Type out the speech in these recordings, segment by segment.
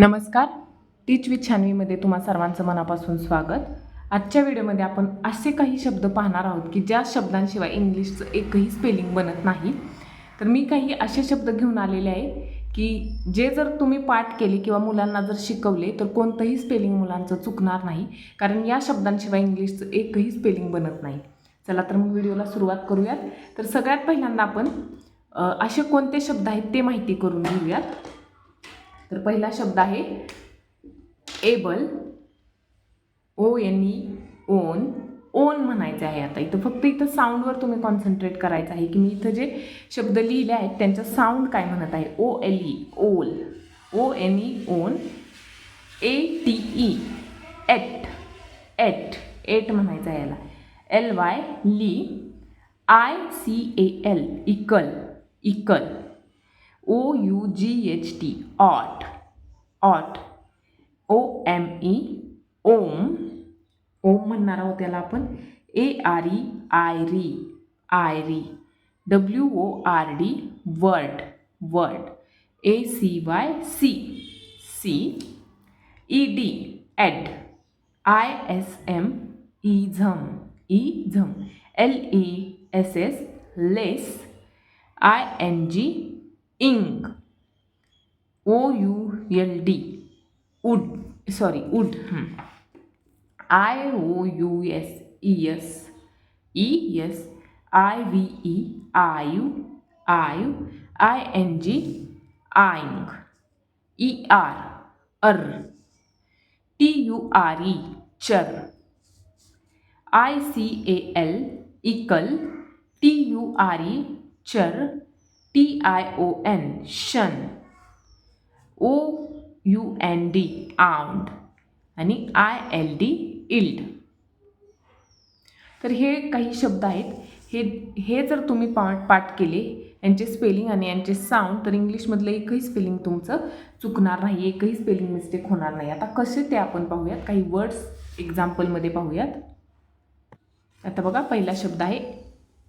नमस्कार. टीच विथ छानवीमध्ये तुम्हा सर्वांचं मनापासून स्वागत. आजच्या व्हिडिओमध्ये आपण असे काही शब्द पाहणार आहोत की ज्या शब्दांशिवाय इंग्लिशचं एकही स्पेलिंग बनत नाही. तर मी काही असे शब्द घेऊन आलेले आहे की जे जर तुम्ही पाठ केले किंवा मुलांना जर शिकवले तर कोणतंही स्पेलिंग मुलांचं चुकणार नाही. कारण या शब्दांशिवाय इंग्लिशचं एकही स्पेलिंग बनत नाही. चला तर मग व्हिडिओला सुरुवात करूयात. तर सगळ्यात पहिल्यांदा आपण असे कोणते शब्द आहेत ते माहिती करून घेऊयात. तर पहिला शब्द आहे able. O N E on. On म्हणायचं आहे आता. इथं फक्त इथं साऊंडवर तुम्ही कॉन्सन्ट्रेट करायचं आहे की मी इथं जे शब्द लिहिले आहेत त्यांचा साऊंड काय म्हणत आहे? O L E ole. O N E on. A T E ate. Ate. Ate म्हणायचं आहे याला. L Y ly. I C A L ical. Ical. O U G H T ought ought O M E ome ome म्हणणार आहोत त्याला आपण. A R E I re I re W O R D word word A C Y C C E D ed I S M ism ism L E S S less I N G ing O U L D ould sorry ould I O U S E S E S I V E आयु आयु I N G ying E R er T U R E ture I C A L ical T U R E ture T I O N tion O U N D ound आणि I L D yield तर हे काही शब्द आहेत. हे हे जर तुम्ही पाठ पाठ केले यांचे स्पेलिंग आणि यांचे साऊंड तर इंग्लिशमधलं एकही स्पेलिंग तुमचं चुकणार नाही एकही स्पेलिंग मिस्टेक होणार नाही. आता कसे ते आपण पाहूयात. काही वर्ड्स एक्झाम्पलमध्ये पाहूयात. आता बघा पहिला शब्द आहे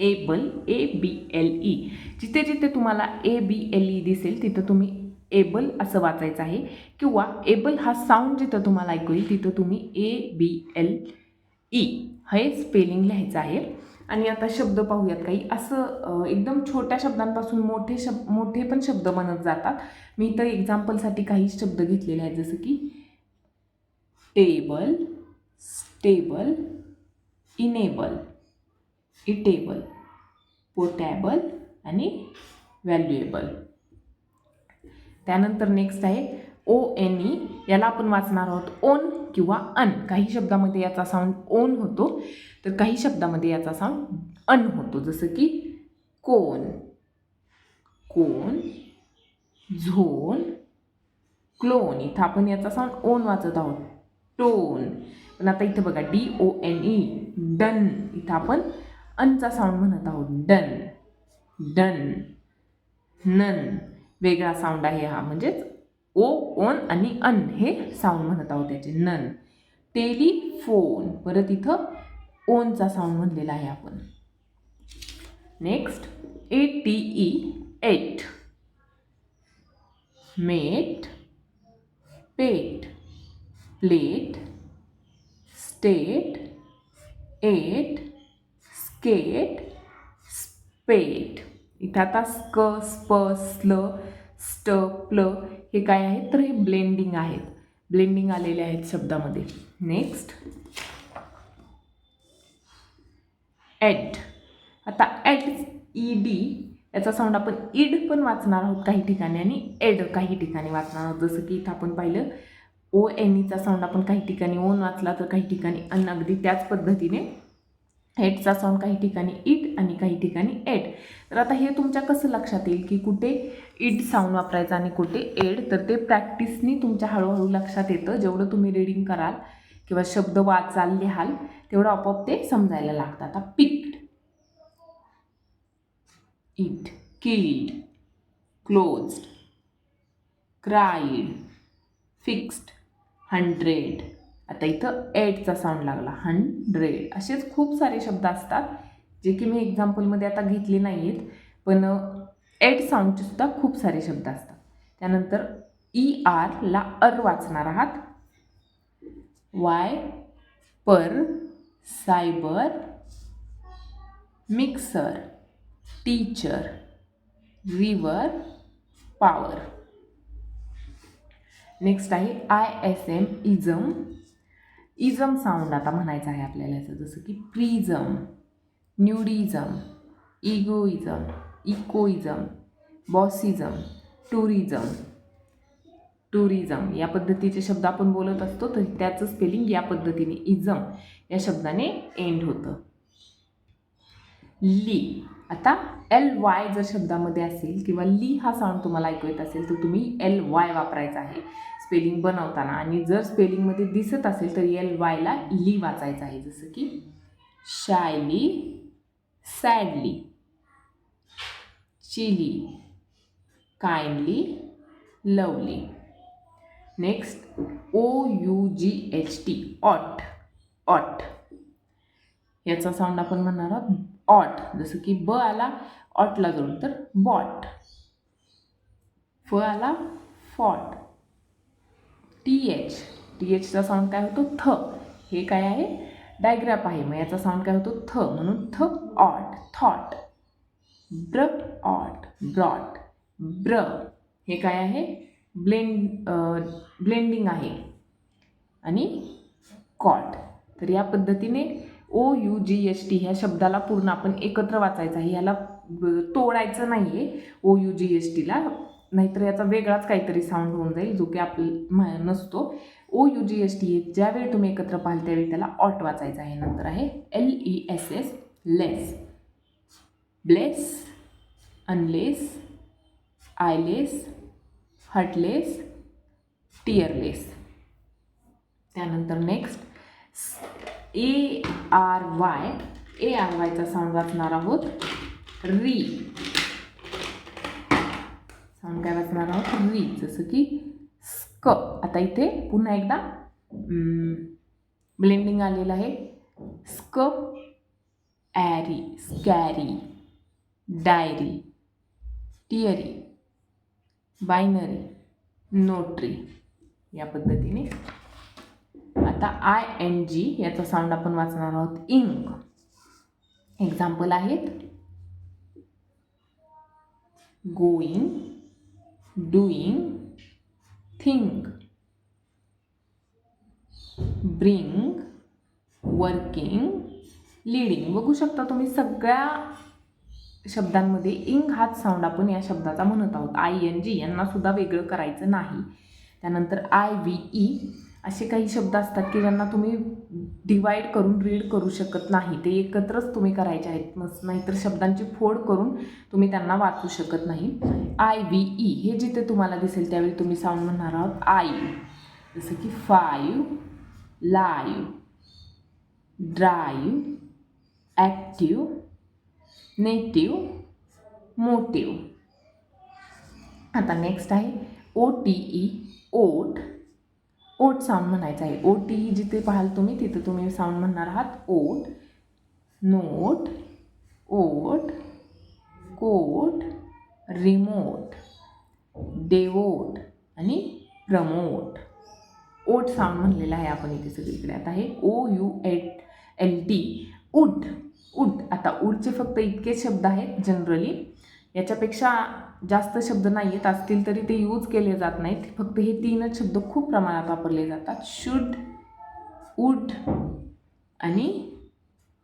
able A B L E जिथे जिथे तुम्हाला ए बी एल ई दिसेल तिथं तुम्ही एबल असं वाचायचं आहे. किंवा एबल हा साऊंड जिथं तुम्हाला ऐकू येईल तिथं तुम्ही ए बी एल ई हे स्पेलिंग लिहायचं आहे. आणि आता शब्द पाहूयात काही. असं एकदम छोट्या शब्दांपासून मोठे शब्द मोठे पण शब्द बनत जातात. मी इथं एक्झाम्पलसाठी काही शब्द घेतलेले आहेत. जसं की table stable enable eatable potable आणि व्हॅल्युएबल त्यानंतर नेक्स्ट आहे ओ एन ई याला आपण वाचणार आहोत ओन किंवा अन काही शब्दामध्ये याचा साऊंड ओन होतो तर काही शब्दामध्ये याचा साऊंड अन होतो. जसं की कोन कोन झोन क्लोन इथं आपण याचा साऊंड ओन वाचत आहोत. टोन पण आता इथं बघा D O N E done इथं आपण अनचा साऊंड म्हणत आहोत डन. डन. नन. वेगळा साऊंड आहे हा म्हणजेच ओ ओन आणि अन हे साऊंड म्हणत आहोत त्याचे नन. टेलिफोन. परत इथं ओनचा साऊंड म्हणलेला आहे आपण. Next A T E ate mate pate plate state ate skate spate. इथं आता स्क स्प स्ल स्ट प्ल हे काय आहेत? तर हे ब्लेंडिंग आहेत. ब्लेंडिंग आलेले आहेत शब्दामध्ये. नेक्स्ट एड आता एड ई डी याचा साऊंड आपण इड पण वाचणार आहोत काही ठिकाणी आणि एड काही ठिकाणी वाचणार आहोत. जसं की इथं आपण पाहिलं ओ एन ईचा साऊंड आपण काही ठिकाणी ओन वाचला तर काही ठिकाणी अन अगदी त्याच पद्धतीने एटचा साऊंड काही ठिकाणी इट आणि काही ठिकाणी एट तर आता हे तुमच्या कसं लक्षात येईल की कुठे इट साऊंड वापरायचं आणि कुठे एड तर ते प्रॅक्टिसनी तुमच्या हळूहळू लक्षात येतं. जेवढं तुम्ही रीडिंग कराल किंवा शब्द वाचाल लिहाल तेवढं आपोआप ते समजायला लागतं. आता picked it killed closed cried fixed hundred आता इथं एटचा साऊंड लागला. हंड्रेड असेच खूप सारे शब्द असतात जे की मी एक्झाम्पलमध्ये आता घेतले नाही आहेत पण एट साऊंडचे सुद्धा खूप सारे शब्द असतात. त्यानंतर ई आरला अर वाचणार आहात. Viper cyber mixer teacher river power next आहे I S M ism ism sound आता म्हणायचं आहे आपल्याला याचं जसं की prism nudism egoism echoism bossism tourism. Tourism या पद्धतीचे शब्द आपण बोलत असतो तर त्याचं स्पेलिंग या पद्धतीने इझम या शब्दाने एंड होतं. ली आता एल वाय जर शब्दामध्ये असेल किंवा ली हा साऊंड तुम्हाला ऐकू येत असेल तर तुम्ही एल वाय वापरायचा आहे. स्पेलिंग बनवताना आणि जर स्पेलिंगमध्ये दिसत असेल तर एल वायला ली e वाचायचं आहे. जसं की shyly sadly chilly kindly lovely next O U G H T ought ought याचा साऊंड आपण म्हणणार आहोत ऑट जसं की ब आला ऑटला जोडून तर बॉट फ आला फॉट टी एच टी एचचा साऊंड काय होतो? थ. हे काय आहे? डायग्राफ आहे. मग याचा साऊंड काय होतो? थ. म्हणून थ ऑट थॉट ब्र ऑट ब्रॉट ब्र. हे काय आहे? ब्लेंड ब्लेंडिंग आहे. आणि कॉट तर या पद्धतीने O U G H T ह्या शब्दाला पूर्ण आपण एकत्र वाचायचं आहे. ह्याला तोडायचं नाही आहे ओ यू जी एच टीला नाहीतर याचा वेगळाच काहीतरी साऊंड होऊन जाईल जो की आपला नसतो. O U G S T ज्यावेळी तुम्ही एकत्र पाहाल त्यावेळी त्याला ऑट वाचायचं आहे. नंतर आहे L E S S less bless unless eyeless hatless tearless त्यानंतर next A R Y A R वायचा sound वाचणार आहोत. री साऊंड काय वाचणार आहोत री जसं की स्क आता इथे पुन्हा एकदा ब्लेंडिंग आलेलं आहे स्क ary scary diary teary binary notary या पद्धतीने. आता आय एन जी याचा साऊंड आपण वाचणार आहोत. इंक एक्झाम्पल आहेत. Going doing think bring working leading बघू शकता तुम्ही सगळ्या शब्दांमध्ये इंग हाच साऊंड आपण या शब्दाचा म्हणत आहोत. आय एन जी यांना सुद्धा वेगळं करायचं नाही. त्यानंतर आय व्ही ई असे काही शब्द असतात की ज्यांना तुम्ही डिवाईड करून रीड करू शकत नाही. ते एकत्रच तुम्ही करायचे आहेत. मग नाहीतर शब्दांची फोड करून तुम्ही त्यांना वाचू शकत नाही. आय व्ही ई हे जिथे तुम्हाला दिसेल त्यावेळी तुम्ही साऊंड म्हणणार आहोत. आय जसं की five live drive active native motive आता नेक्स्ट आहे O T E ote ote sound म्हणायचं आहे. ओ टी जिथे पाहाल तुम्ही तिथे तुम्ही साऊंड म्हणणार आहात. Oat note oat coat remote devote आणि प्रमोट. ओट साऊंड म्हणलेला आहे आपण इथे सगळीकडे. आता हे O U eight L T उट उट आता उडचे फक्त इतकेच शब्द आहेत जनरली. याच्यापेक्षा जास्त शब्द नाही आहेत असतील तरी ते यूज केले जात नाहीत. फक्त हे तीनच शब्द खूप प्रमाणात वापरले जातात. शुड उड आणि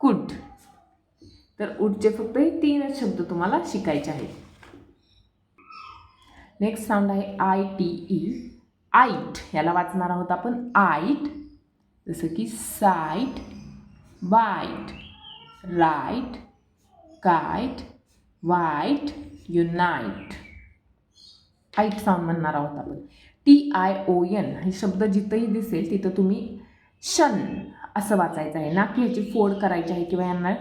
कुड तर उडचे फक्त हे तीनच शब्द तुम्हाला शिकायचे आहेत. नेक्स्ट साऊंड आहे आय टी ई आईट याला वाचणार आहोत आपण आईट जसं की site bite right kite white unite. आईट साऊंड म्हणणार आहोत आपण. टी आय ओ एन हे शब्द जिथंही दिसेल तिथं तुम्ही शन असं वाचायचं आहे. ना फोड करायची आहे किंवा यांना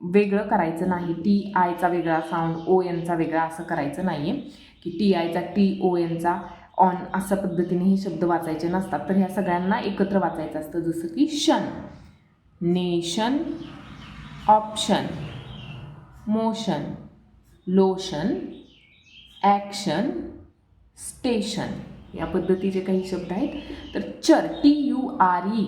वेगळं करायचं नाही. टी आयचा वेगळा साऊंड ओ एनचा वेगळा असं करायचं नाही आहे की टी आयचा टी ओ एनचा ऑन अशा पद्धतीने हे शब्द वाचायचे नसतात. तर ह्या सगळ्यांना एकत्र वाचायचं असतं. जसं की tion. Nation option. Motion lotion action station. या पद्धतीचे काही शब्द आहेत. तर चर टी यू आर ई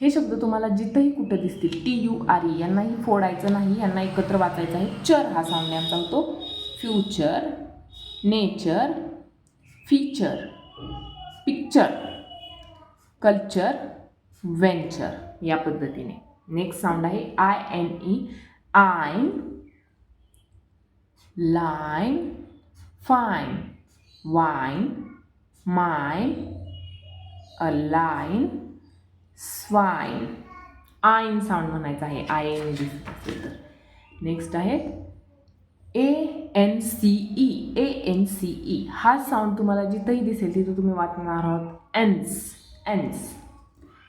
हे शब्द तुम्हाला जिथंही कुठं दिसतील टी यू आर ई यांनाही फोडायचं नाही यांना एकत्र वाचायचं आहे. चर हा सांगण्याचा होतो. Future nature feature picture culture venture या पद्धतीने. नेक्स्ट साऊंड आहे I N E ine line fine, wine mine, a line swine ine sound म्हणायचं आहे. आय एन जी असेल तर नेक्स्ट आहे. A N C E A N C E हा sound तुम्हाला जिथंही दिसेल तिथं तुम्ही वाचणार आहोत. एन्स एन्स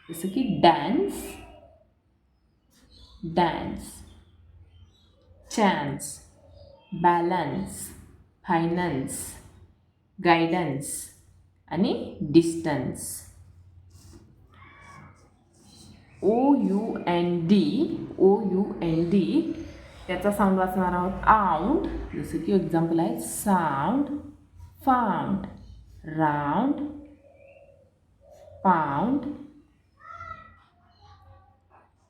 जसं की dance dance chance balance finance guidance आणि distance O U N D O U N D याचा साऊंड वाचणार आहोत आउंड. जसं की एक्झाम्पल आहे sound found round pound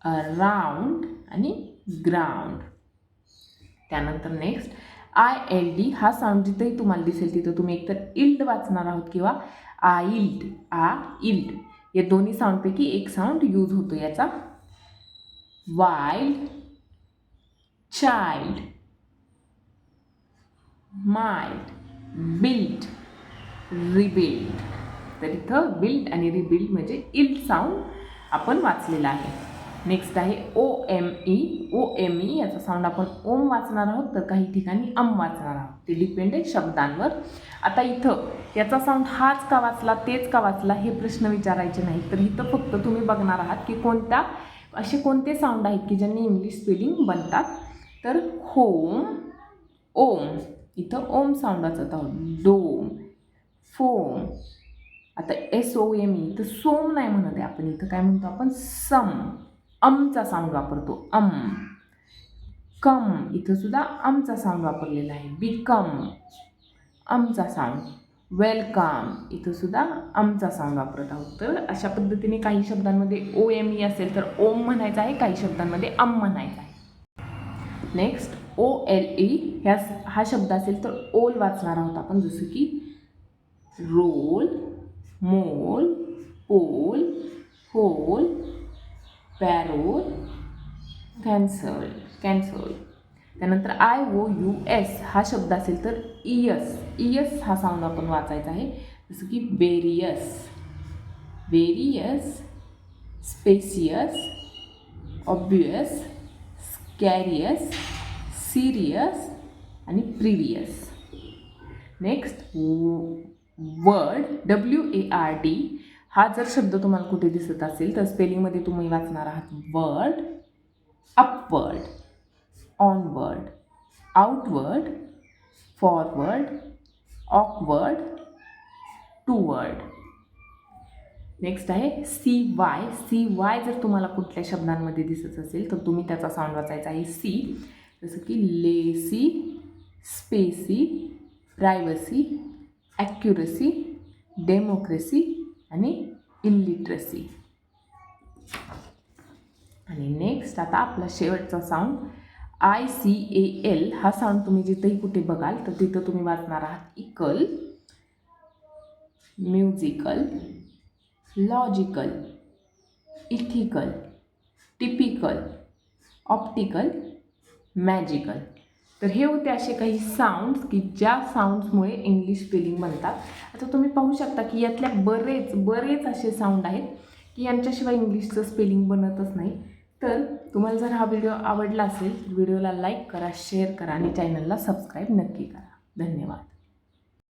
around आणि ग्राउंड त्यानंतर नेक्स्ट आय एल डी हा साऊंड जिथंही तुम्हाला दिसेल तिथं तुम्ही एकतर इल्ड वाचणार आहोत किंवा आ इल्ड आ इल्ड या दोन्ही साऊंडपैकी एक साऊंड यूज होतो याचा. Wild child mild build rebuild तर इथं बिल्ड आणि रिबिल्ड म्हणजे इल्ड साऊंड आपण वाचलेला आहे. नेक्स्ट आहे O M E O M E याचा साऊंड आपण ओम वाचणार आहोत तर काही ठिकाणी अम वाचणार आहोत. ते डिपेंड आहे शब्दांवर. आता इथं याचा साऊंड हाच का वाचला तेच का वाचला हे प्रश्न विचारायचे नाही तर इथं फक्त तुम्ही बघणार आहात की कोणत्या असे कोणते साऊंड आहेत की ज्यांनी इंग्लिश स्पेलिंग बनतात. तर होम ओम. इथं ओम साऊंड वाचत आहोत डोम फोम. आता एस ओ एम ई तर सोम नाही म्हणत आहे आपण इथं. काय म्हणतो आपण? सम. अमचा साऊंड वापरतो. अम. कम. इथं सुद्धा अमचा साऊंड वापरलेला आहे. बिकम. अमचा साऊंड वेलकम. इथं सुद्धा अमचा साऊंड वापरत आहोत. तर अशा पद्धतीने काही शब्दांमध्ये ओ एम ई असेल तर ओम म्हणायचं आहे. काही शब्दांमध्ये अम म्हणायचं आहे. नेक्स्ट ओ एल ई ह्या हा शब्द असेल तर ओल वाचणार आहोत आपण. जसं की role mole pole hole parole cancel cancel. त्यानंतर आय ओ यू एस हा शब्द असेल तर इयस इयस हा साऊंड आपण वाचायचा आहे. जसं की various various spacious obvious scarious serious आणि previous next word W A R D हा जर शब्द तुम्हाला कुठे दिसत असेल तर स्पेलिंगमध्ये तुम्ही वाचणार आहात ward upward onward outward forward awkward toward next आहे सी वाय सी वाय जर तुम्हाला कुठल्या शब्दांमध्ये दिसत असेल तर तुम्ही त्याचा साऊंड वाचायचा आहे सी. जसं की lacy spacey privacy accuracy democracy आणि इलिटरसी आणि नेक्स्ट आता आपला शेवटचा sound I C A L हा साऊंड तुम्ही जिथंही कुठे बघाल तर तिथं तुम्ही वाचणार आहात ical musical logical ethical typical optical magical तर हे होते असे काही साऊंड्स की ज्या साऊंड्समुळे इंग्लिश स्पेलिंग बनतात आता तुम्ही पाहू शकता की यातल्या बरेच बरेच असे साऊंड आहेत की यांच्याशिवाय इंग्लिशचं स्पेलिंग बनतच नाही. तर तुम्हाला जर हा व्हिडिओ आवडला असेल व्हिडिओला लाईक करा शेअर करा आणि चॅनलला सबस्क्राईब नक्की करा. धन्यवाद.